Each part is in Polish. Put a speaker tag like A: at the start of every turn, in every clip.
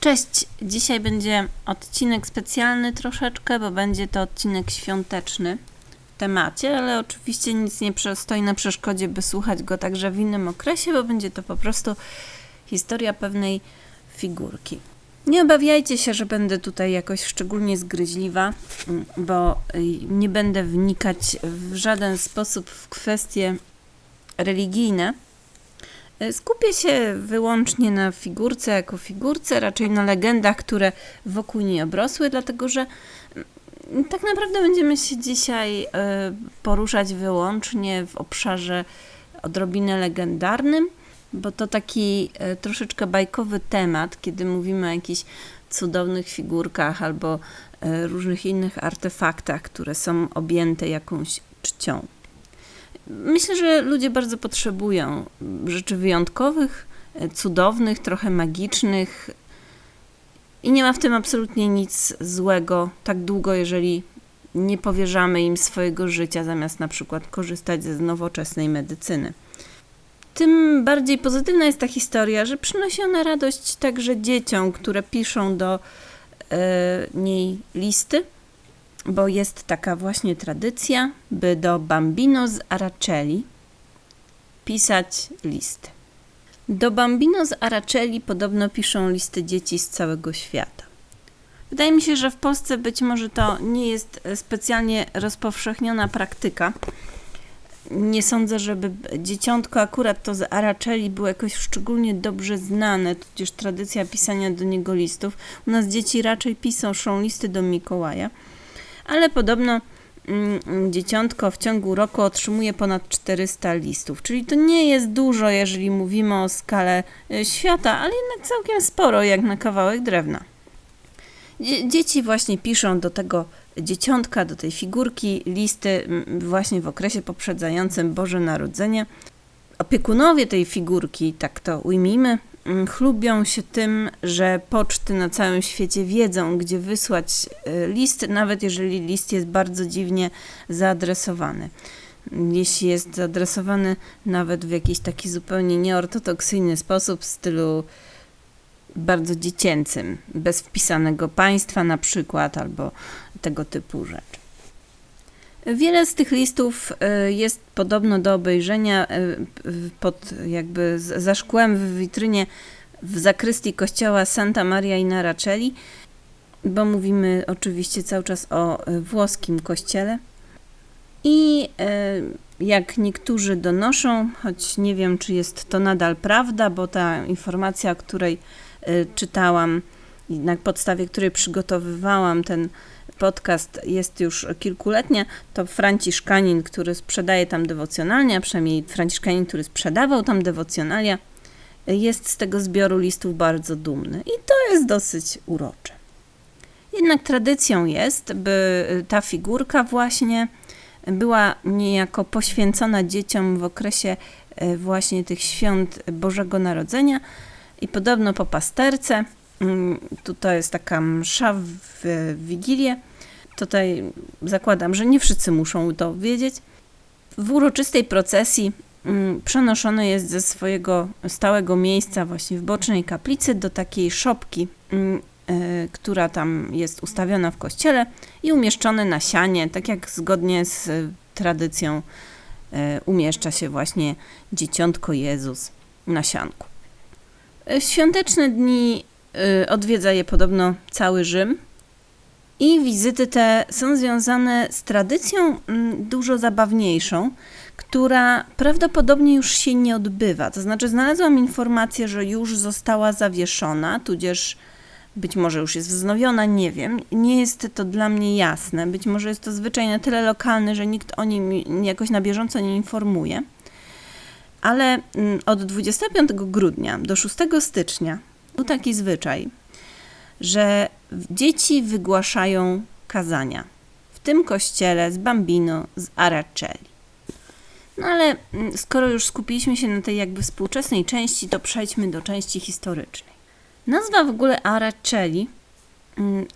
A: Cześć, dzisiaj będzie odcinek specjalny troszeczkę, bo będzie to odcinek świąteczny w temacie, ale oczywiście nic nie stoi na przeszkodzie, by słuchać go także w innym okresie, bo będzie to po prostu historia pewnej figurki. Nie obawiajcie się, że będę tutaj jakoś szczególnie zgryźliwa, mm, bo y, nie będę wnikać w żaden sposób w kwestie religijne. Y, Skupię się wyłącznie na figurce jako figurce, raczej na legendach, które wokół niej obrosły, dlatego że mm, tak naprawdę będziemy się dzisiaj y, poruszać wyłącznie w obszarze odrobinę legendarnym, bo to taki y, troszeczkę bajkowy temat, kiedy mówimy o jakichś cudownych figurkach albo y, różnych innych artefaktach, które są objęte jakąś czcią. Myślę, że ludzie bardzo potrzebują rzeczy wyjątkowych, e, cudownych, trochę magicznych. I nie ma w tym absolutnie nic złego, tak długo, jeżeli nie powierzamy im swojego życia, zamiast na przykład korzystać ze nowoczesnej medycyny. Tym bardziej pozytywna jest ta historia, że przynosi ona radość także dzieciom, które piszą do e, niej listy bo jest taka właśnie tradycja, by do Bambino z Aracelli pisać listy. Do Bambino z Aracelli podobno piszą listy dzieci z całego świata. Wydaje mi się, że w Polsce być może to nie jest specjalnie rozpowszechniona praktyka. Nie sądzę, żeby dzieciątko akurat to z Aracelli było jakoś szczególnie dobrze znane, tudzież tradycja pisania do niego listów. U nas dzieci raczej piszą listy do Mikołaja ale podobno mm, dzieciątko w ciągu roku otrzymuje ponad 400 listów, czyli to nie jest dużo, jeżeli mówimy o skale y, świata, ale jednak całkiem sporo, jak na kawałek drewna. Dzie- Dzieci właśnie piszą do tego dzieciątka, do tej figurki listy właśnie w okresie poprzedzającym Boże Narodzenie. Opiekunowie tej figurki, tak to ujmijmy, mm, chlubią się tym, że poczty na całym świecie wiedzą, gdzie wysłać y, list, nawet jeżeli list jest bardzo dziwnie zaadresowany. Jeśli jest zaadresowany nawet w jakiś taki zupełnie nieortodoksyjny sposób, w stylu bardzo dziecięcym, bez wpisanego państwa na przykład, albo tego typu rzeczy. Wiele z tych listów y, jest podobno do obejrzenia y, pod jakby za szkłem w witrynie w zakrystii kościoła Santa Maria in Aracelli, bo mówimy oczywiście cały czas o y, włoskim kościele. I jak niektórzy donoszą, choć nie wiem, czy jest to nadal prawda, bo ta informacja, o której czytałam i na podstawie której przygotowywałam ten podcast jest już kilkuletnia, to Franciszkanin, który sprzedaje tam dewocjonalia, przynajmniej Franciszkanin, który sprzedawał tam dewocjonalia, jest z tego zbioru listów bardzo dumny i to jest dosyć urocze. Jednak tradycją jest, by ta figurka właśnie była niejako poświęcona dzieciom w okresie e, właśnie tych świąt Bożego Narodzenia i podobno po pasterce, mm, tutaj jest taka msza w Wigilię, tutaj zakładam, że nie wszyscy muszą to wiedzieć, w uroczystej procesji mm, przenoszony jest ze swojego stałego miejsca właśnie w bocznej kaplicy do takiej szopki, mm, e, która tam jest ustawiona w kościele i umieszczone na sianie, tak jak zgodnie z tradycją e, umieszcza się właśnie dzieciątko Jezus na sianku. E, świąteczne dni e, odwiedza je podobno cały Rzym. I wizyty te są związane z tradycją mm, dużo zabawniejszą, która prawdopodobnie już się nie odbywa. To znaczy, znalazłam informację, że już została zawieszona, tudzież być może już jest wznowiona, nie wiem. Nie jest to dla mnie jasne. Być może jest to zwyczaj na tyle lokalny, że nikt o nim jakoś na bieżąco nie informuje. Ale mm, od 25 grudnia do 6 stycznia był taki zwyczaj, że dzieci wygłaszają kazania. W tym kościele z Bambino, z Aracelli. No ale mm, skoro już skupiliśmy się na tej jakby współczesnej części, to przejdźmy do części historycznej. Nazwa w ogóle Aracelli mm,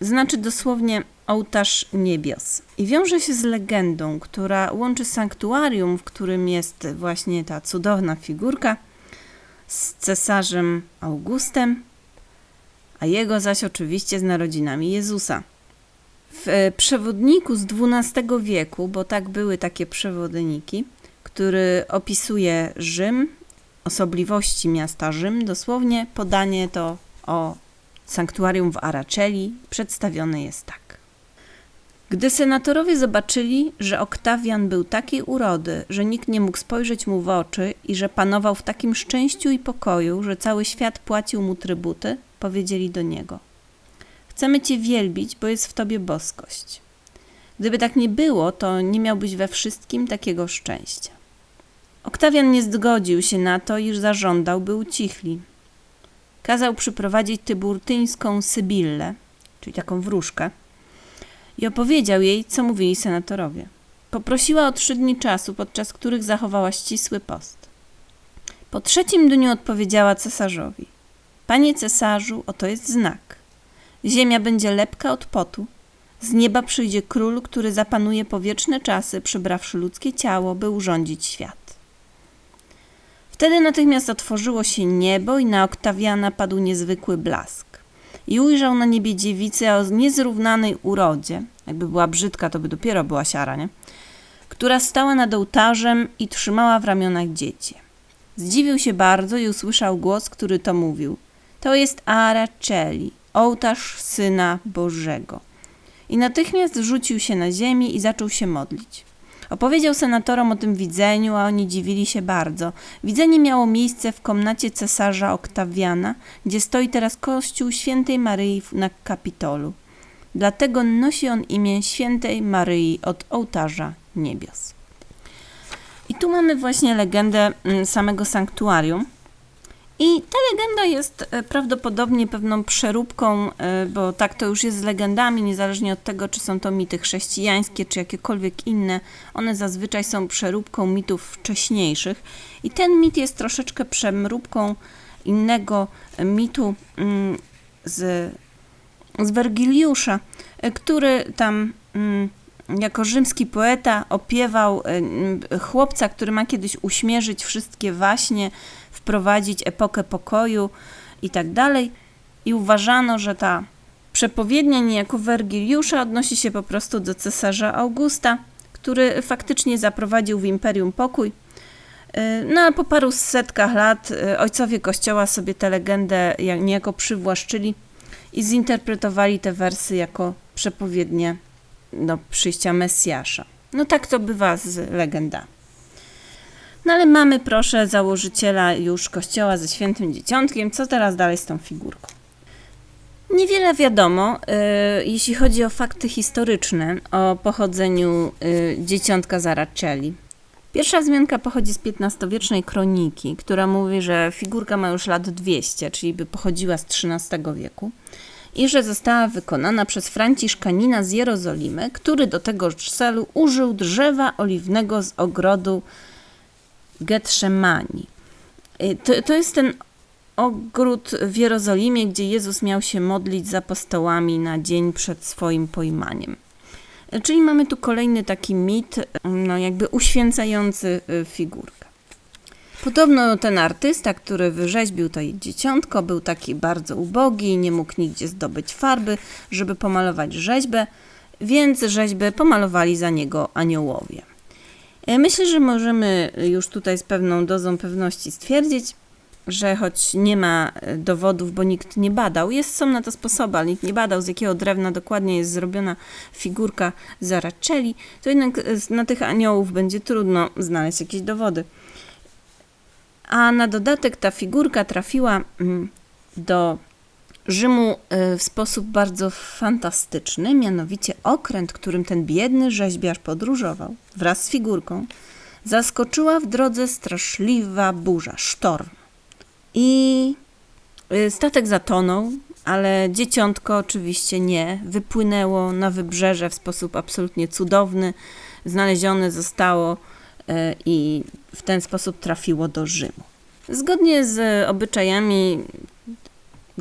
A: znaczy dosłownie ołtarz niebios i wiąże się z legendą, która łączy sanktuarium, w którym jest właśnie ta cudowna figurka z cesarzem Augustem, a jego zaś oczywiście z narodzinami Jezusa. W e, przewodniku z XII wieku, bo tak były takie przewodniki, który opisuje Rzym, osobliwości miasta Rzym, dosłownie podanie to o sanktuarium w Aracelli przedstawione jest tak. Gdy senatorowie zobaczyli, że Oktawian był takiej urody, że nikt nie mógł spojrzeć mu w oczy i że panował w takim szczęściu i pokoju, że cały świat płacił mu trybuty, powiedzieli do niego: Chcemy cię wielbić, bo jest w tobie boskość. Gdyby tak nie było, to nie miałbyś we wszystkim takiego szczęścia. Oktawian nie zgodził się na to, iż zażądał, by ucichli. Kazał przyprowadzić tyburtyńską Sybillę, czyli taką wróżkę, i opowiedział jej, co mówili senatorowie. Poprosiła o trzy dni czasu, podczas których zachowała ścisły post. Po trzecim dniu odpowiedziała cesarzowi: Panie cesarzu, oto jest znak. Ziemia będzie lepka od potu. Z nieba przyjdzie król, który zapanuje powieczne czasy, przybrawszy ludzkie ciało, by urządzić świat. Wtedy natychmiast otworzyło się niebo i na Oktawiana padł niezwykły blask. I ujrzał na niebie dziewicę o niezrównanej urodzie, jakby była brzydka, to by dopiero była siara, nie? Która stała nad ołtarzem i trzymała w ramionach dziecię. Zdziwił się bardzo i usłyszał głos, który to mówił. To jest Araceli, ołtarz Syna Bożego. I natychmiast rzucił się na ziemię i zaczął się modlić. Opowiedział senatorom o tym widzeniu, a oni dziwili się bardzo. Widzenie miało miejsce w komnacie cesarza Oktawiana, gdzie stoi teraz kościół świętej Maryi na Kapitolu. Dlatego nosi on imię świętej Maryi od ołtarza niebios. I tu mamy właśnie legendę mm, samego sanktuarium. I ta legenda jest e, prawdopodobnie pewną przeróbką, e, bo tak to już jest z legendami, niezależnie od tego, czy są to mity chrześcijańskie, czy jakiekolwiek inne. One zazwyczaj są przeróbką mitów wcześniejszych. I ten mit jest troszeczkę przeróbką innego mitu mm, z, z Wergiliusza, e, który tam mm, jako rzymski poeta opiewał chłopca, który ma kiedyś uśmierzyć wszystkie waśnie, wprowadzić epokę pokoju i tak dalej. I uważano, że ta przepowiednia niejako Wergiliusza odnosi się po prostu do cesarza Augusta, który faktycznie zaprowadził w imperium pokój. Y, no a po paru setkach lat y, ojcowie kościoła sobie tę legendę niejako przywłaszczyli i zinterpretowali te wersy jako przepowiednie do przyjścia Mesjasza. No tak to bywa z legendami. No ale mamy, proszę, założyciela już kościoła ze świętym dzieciątkiem. Co teraz dalej z tą figurką? Niewiele wiadomo, y, jeśli chodzi o fakty historyczne o pochodzeniu y, dzieciątka Zaracelli. Pierwsza wzmianka pochodzi z XV-wiecznej kroniki, która mówi, że figurka ma już lat 200, czyli by pochodziła z XIII wieku i że została wykonana przez Franciszkanina z Jerozolimy, który do tego celu użył drzewa oliwnego z ogrodu Getszemani. Y, to, to jest ten ogród w Jerozolimie, gdzie Jezus miał się modlić z apostołami na dzień przed swoim pojmaniem. Y, czyli mamy tu kolejny taki mit, y, no jakby uświęcający figurkę. Podobno ten artysta, który wyrzeźbił to dzieciątko, był taki bardzo ubogi, nie mógł nigdzie zdobyć farby, żeby pomalować rzeźbę, więc rzeźbę pomalowali za niego aniołowie. E, myślę, że możemy już tutaj z pewną dozą pewności stwierdzić, że choć nie ma e, dowodów, bo nikt nie badał, jest, są na to sposoby, ale nikt nie badał, z jakiego drewna dokładnie jest zrobiona figurka Zaraczeli, to jednak e, na tych aniołów będzie trudno znaleźć jakieś dowody. A na dodatek ta figurka trafiła mm, do Rzymu e, w sposób bardzo fantastyczny, mianowicie okręt, którym ten biedny rzeźbiarz podróżował wraz z figurką, zaskoczyła w drodze straszliwa burza, sztorm. I e, statek zatonął, ale dzieciątko oczywiście nie. Wypłynęło na wybrzeże w sposób absolutnie cudowny. Znalezione zostało i w ten sposób trafiło do Rzymu. Zgodnie z obyczajami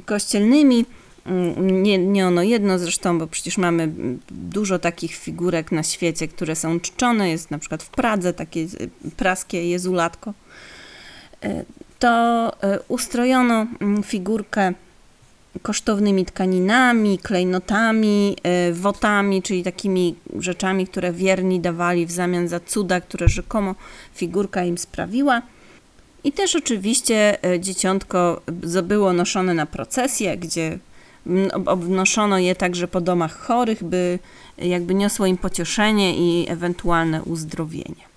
A: kościelnymi. Mm, Nie, nie ono jedno zresztą, bo przecież mamy dużo takich figurek na świecie, które są czczone. Jest na przykład w Pradze takie y, praskie Jezulatko. Y, To ustrojono mm, figurkę kosztownymi tkaninami, klejnotami, y, wotami, czyli takimi rzeczami, które wierni dawali w zamian za cuda, które rzekomo figurka im sprawiła. I też oczywiście y, dzieciątko było noszone na procesje, gdzie ob- obnoszono je także po domach chorych, by jakby niosło im pocieszenie i ewentualne uzdrowienie.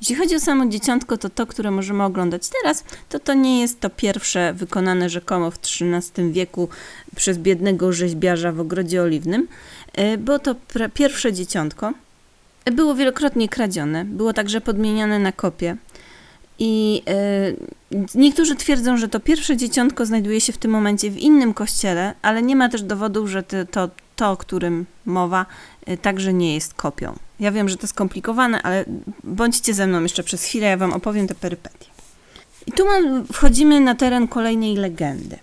A: Jeśli chodzi o samo dzieciątko, to to, które możemy oglądać teraz, to to nie jest to pierwsze wykonane rzekomo w XIII wieku przez biednego rzeźbiarza w ogrodzie oliwnym, y, bo to pierwsze dzieciątko było wielokrotnie kradzione, było także podmieniane na kopie. I y, niektórzy twierdzą, że to pierwsze dzieciątko znajduje się w tym momencie w innym kościele, ale nie ma też dowodów, że to, to, o którym mowa, y, także nie jest kopią. Ja wiem, że to skomplikowane, ale bądźcie ze mną jeszcze przez chwilę, ja wam opowiem te perypetie. I tu mam, wchodzimy na teren kolejnej legendy.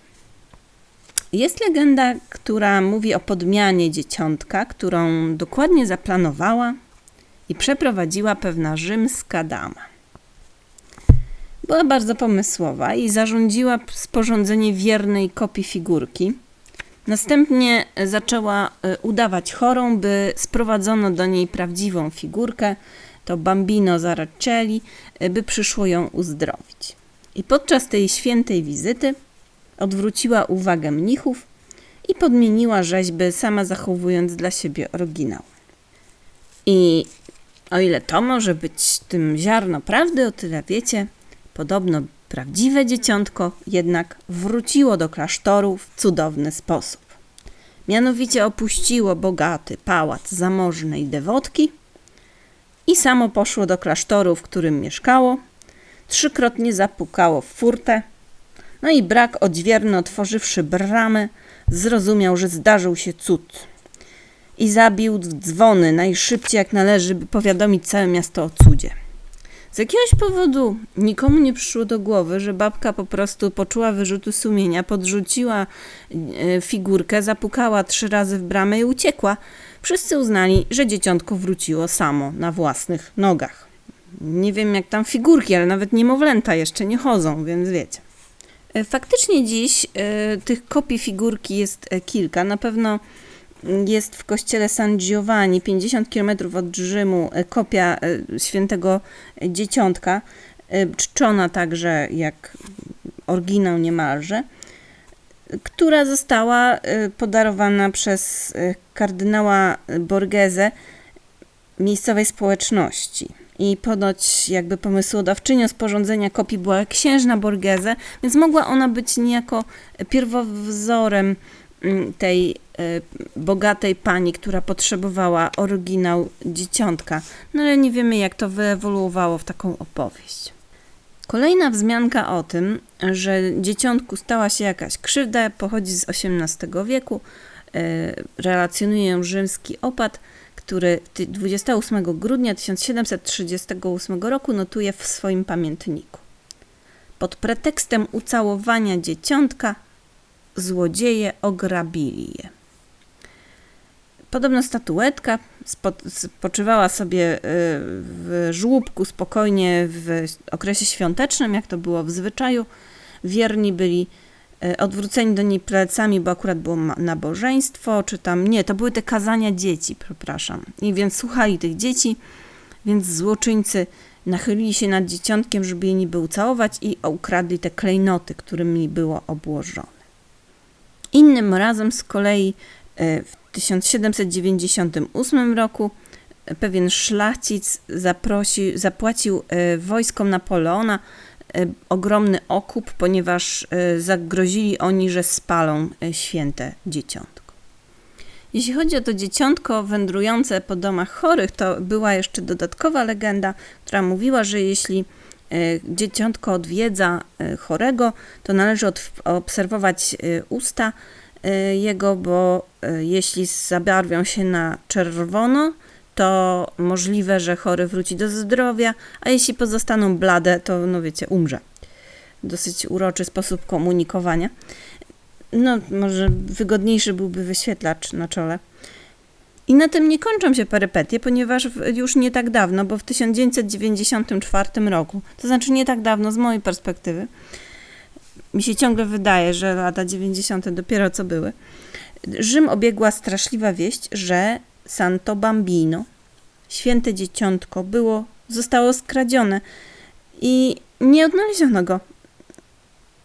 A: Jest legenda, która mówi o podmianie dzieciątka, którą dokładnie zaplanowała i przeprowadziła pewna rzymska dama. Była bardzo pomysłowa i zarządziła sporządzenie wiernej kopii figurki. Następnie zaczęła e, udawać chorą, by sprowadzono do niej prawdziwą figurkę, to Bambino Zaracelli, e, by przyszło ją uzdrowić. I podczas tej świętej wizyty odwróciła uwagę mnichów i podmieniła rzeźby, sama zachowując dla siebie oryginał. I o ile to może być tym ziarno prawdy, o tyle wiecie, podobno prawdziwe dzieciątko jednak wróciło do klasztoru w cudowny sposób. Mianowicie opuściło bogaty pałac zamożnej dewotki i samo poszło do klasztoru, w którym mieszkało, trzykrotnie zapukało w furtę, no i brak odźwierny otworzywszy bramę, zrozumiał, że zdarzył się cud. I zabił dzwony najszybciej jak należy, by powiadomić całe miasto o cudzie. Z jakiegoś powodu nikomu nie przyszło do głowy, że babka po prostu poczuła wyrzutu sumienia, podrzuciła e, figurkę, zapukała trzy razy w bramę i uciekła. Wszyscy uznali, że dzieciątko wróciło samo, na własnych nogach. Nie wiem jak tam figurki, ale nawet niemowlęta jeszcze nie chodzą, więc wiecie. E, Faktycznie dziś e, tych kopii figurki jest kilka. Na pewno jest w kościele San Giovanni, 50 km od Rzymu, e, kopia e, świętego dzieciątka, e, czczona także jak oryginał niemalże, która została podarowana przez kardynała Borghese miejscowej społeczności. I ponoć jakby pomysłodawczynią sporządzenia kopii była księżna Borghese, więc mogła ona być niejako pierwowzorem tej e, bogatej pani, która potrzebowała oryginał dzieciątka. No ale nie wiemy, jak to wyewoluowało w taką opowieść. Kolejna wzmianka o tym, że dzieciątku stała się jakaś krzywda, pochodzi z XVIII wieku. E, Relacjonuje ją rzymski opat, który ty- 28 grudnia 1738 roku notuje w swoim pamiętniku. Pod pretekstem ucałowania dzieciątka złodzieje ograbili je. Podobno statuetka spo, spoczywała sobie y, w żłóbku spokojnie w okresie świątecznym, jak to było w zwyczaju. Wierni byli y, odwróceni do niej plecami, bo akurat było nabożeństwo, czy tam, nie, to były te kazania dzieci, przepraszam. I więc słuchali tych dzieci, więc złoczyńcy nachylili się nad dzieciątkiem, żeby je niby ucałować i ukradli te klejnoty, którymi było obłożone. Innym razem z kolei e, w 1798 roku e, pewien szlachcic zaprosi, zapłacił e, wojskom Napoleona ogromny okup, ponieważ zagrozili oni, że spalą święte dzieciątko. Jeśli chodzi o to dzieciątko wędrujące po domach chorych, to była jeszcze dodatkowa legenda, która mówiła, że jeśli dzieciątko odwiedza e, chorego, to należy obserwować e, usta e, jego, bo e, jeśli zabarwią się na czerwono, to możliwe, że chory wróci do zdrowia, a jeśli pozostaną blade, to no wiecie, umrze. Dosyć uroczy sposób komunikowania. no może wygodniejszy byłby wyświetlacz na czole. I na tym nie kończą się perypetie, ponieważ już nie tak dawno, bo w 1994 roku, to znaczy nie tak dawno z mojej perspektywy, mi się ciągle wydaje, że lata 90. dopiero co były, Rzym obiegła straszliwa wieść, że Santo Bambino, święte dzieciątko, było, zostało skradzione i nie odnaleziono go.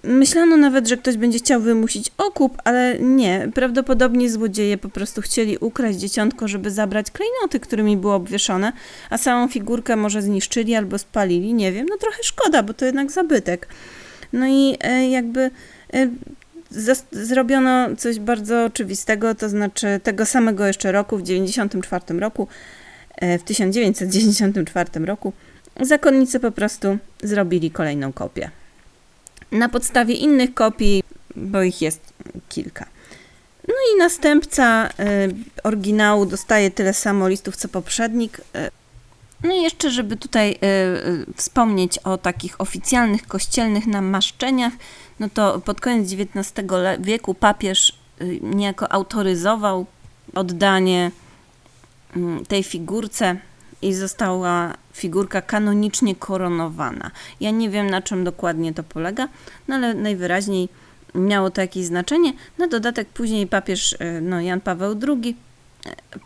A: Myślano nawet, że ktoś będzie chciał wymusić okup, ale nie. Prawdopodobnie złodzieje po prostu chcieli ukraść dzieciątko, żeby zabrać klejnoty, którymi było obwieszone, a samą figurkę może zniszczyli albo spalili, nie wiem. No trochę szkoda, bo to jednak zabytek. No i e, jakby e, zrobiono coś bardzo oczywistego, to znaczy tego samego jeszcze roku, w 94 roku, e, w 1994 roku, zakonnicy po prostu zrobili kolejną kopię. Na podstawie innych kopii, bo ich jest kilka. No i następca e, oryginału dostaje tyle samo listów co poprzednik. e. No i jeszcze, żeby tutaj e, wspomnieć o takich oficjalnych kościelnych namaszczeniach, no to pod koniec XIX wieku papież y, niejako autoryzował oddanie mm, tej figurce i została figurka kanonicznie koronowana. Ja nie wiem, na czym dokładnie to polega, no ale najwyraźniej miało to jakieś znaczenie. Na dodatek później papież y, no, Jan Paweł II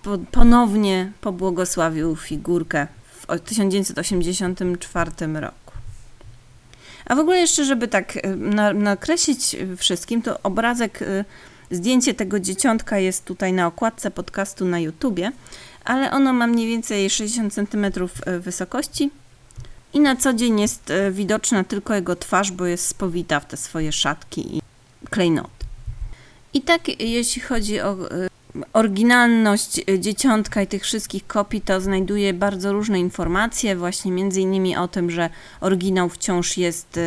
A: po, ponownie pobłogosławił figurkę w o- 1984 roku. A w ogóle jeszcze, żeby tak na, nakreślić wszystkim, to obrazek, zdjęcie tego dzieciątka jest tutaj na okładce podcastu na YouTubie, ale ono ma mniej więcej 60 cm wysokości. I na co dzień jest y, widoczna tylko jego twarz, bo jest spowita w te swoje szatki i klejnoty. I tak jeśli chodzi o oryginalność dzieciątka i tych wszystkich kopii, to znajduje bardzo różne informacje, właśnie między innymi o tym, że oryginał wciąż jest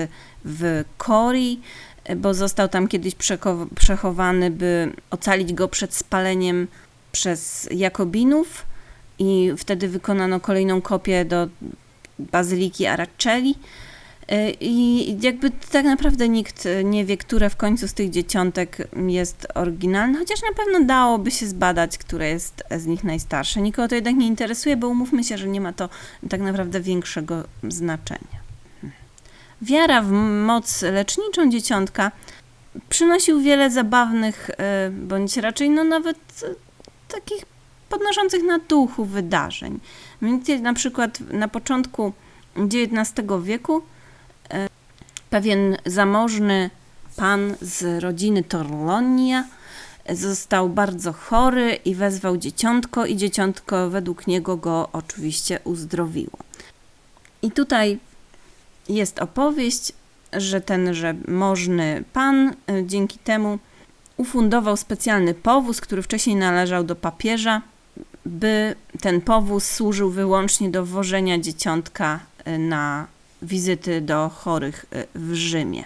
A: w Cori, y, bo został tam kiedyś przechowany, by ocalić go przed spaleniem przez Jakobinów i wtedy wykonano kolejną kopię do Bazyliki Aracelli. Y, I jakby tak naprawdę nikt nie wie, które w końcu z tych dzieciątek jest oryginalne, chociaż na pewno dałoby się zbadać, które jest z nich najstarsze. Nikogo to jednak nie interesuje, bo umówmy się, że nie ma to tak naprawdę większego znaczenia. Wiara w moc leczniczą dzieciątka przynosił wiele zabawnych, y, bądź raczej no nawet takich podnoszących na duchu wydarzeń. Mianowicie na przykład na początku XIX wieku e, pewien zamożny pan z rodziny Torlonia został bardzo chory i wezwał dzieciątko i dzieciątko według niego go oczywiście uzdrowiło. I tutaj jest opowieść, że tenże możny pan e, dzięki temu ufundował specjalny powóz, który wcześniej należał do papieża, by ten powóz służył wyłącznie do wożenia dzieciątka y, na wizyty do chorych y, w Rzymie.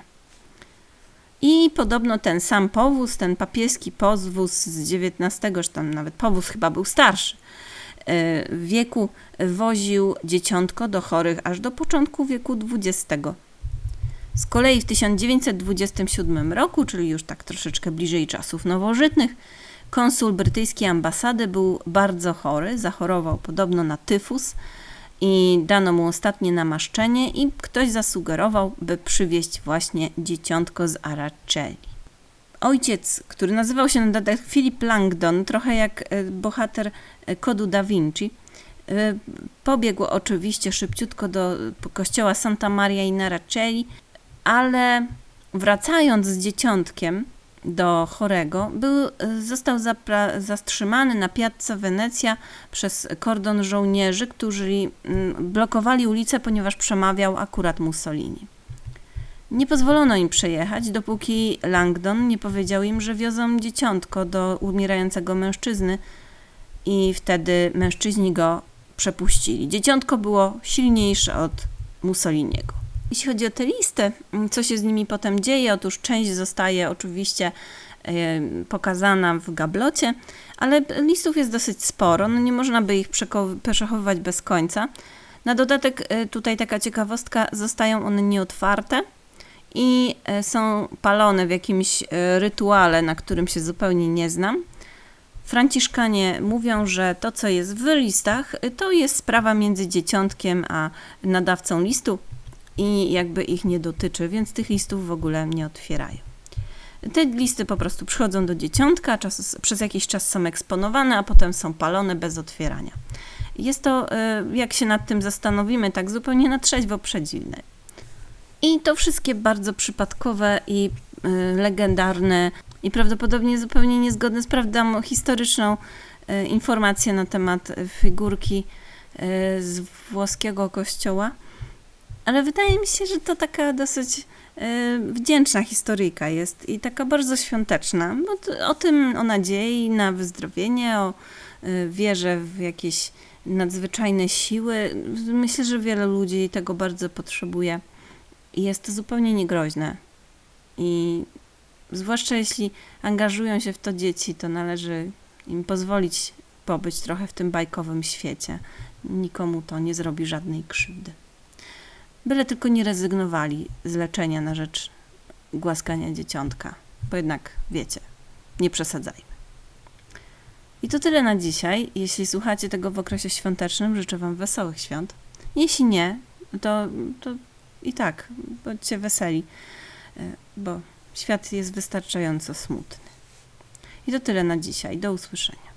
A: I podobno ten sam powóz, ten papieski powóz z XIX, czy tam nawet powóz chyba był starszy, y, wieku woził dzieciątko do chorych aż do początku wieku XX. Z kolei w 1927 roku, czyli już tak troszeczkę bliżej czasów nowożytnych, konsul brytyjskiej ambasady był bardzo chory, zachorował podobno na tyfus i dano mu ostatnie namaszczenie i ktoś zasugerował, by przywieźć właśnie dzieciątko z Aracelli. Ojciec, który nazywał się na dodatek Philip Langdon, trochę jak e, bohater e, kodu Da Vinci, e, pobiegł oczywiście szybciutko do kościoła Santa Maria in Aracelli, ale wracając z dzieciątkiem do chorego, był, został zapra- zatrzymany na Piazza Wenecja przez kordon żołnierzy, którzy mm, blokowali ulicę, ponieważ przemawiał akurat Mussolini. Nie pozwolono im przejechać, dopóki Langdon nie powiedział im, że wiozą dzieciątko do umierającego mężczyzny i wtedy mężczyźni go przepuścili. Dzieciątko było silniejsze od Mussoliniego. Jeśli chodzi o tę listę, co się z nimi potem dzieje, otóż część zostaje oczywiście pokazana w gablocie, ale listów jest dosyć sporo, no nie można by ich przechowywać bez końca. Na dodatek e, tutaj taka ciekawostka, zostają one nieotwarte i e, są palone w jakimś e, rytuale, na którym się zupełnie nie znam. Franciszkanie mówią, że to, co jest w listach, to jest sprawa między dzieciątkiem a nadawcą listu i jakby ich nie dotyczy, więc tych listów w ogóle nie otwierają. Te listy po prostu przychodzą do dzieciątka, czas, przez jakiś czas są eksponowane, a potem są palone bez otwierania. Jest to, y, jak się nad tym zastanowimy, tak zupełnie na trzeźwo przedziwne. I to wszystkie bardzo przypadkowe i y, legendarne i prawdopodobnie zupełnie niezgodne z prawdą historyczną y, informacje na temat figurki z włoskiego kościoła. Ale wydaje mi się, że to taka dosyć y, wdzięczna historyjka jest i taka bardzo świąteczna. Bo o tym, o nadziei na wyzdrowienie, o y, wierze w jakieś nadzwyczajne siły. Myślę, że wiele ludzi tego bardzo potrzebuje i jest to zupełnie niegroźne. I zwłaszcza jeśli angażują się w to dzieci, to należy im pozwolić pobyć trochę w tym bajkowym świecie. Nikomu to nie zrobi żadnej krzywdy. Byle tylko nie rezygnowali z leczenia na rzecz głaskania dzieciątka, bo jednak wiecie, nie przesadzajmy. I to tyle na dzisiaj. Jeśli słuchacie tego w okresie świątecznym, życzę Wam wesołych świąt. Jeśli nie, to, to i tak bądźcie weseli, e, bo świat jest wystarczająco smutny. I to tyle na dzisiaj. Do usłyszenia.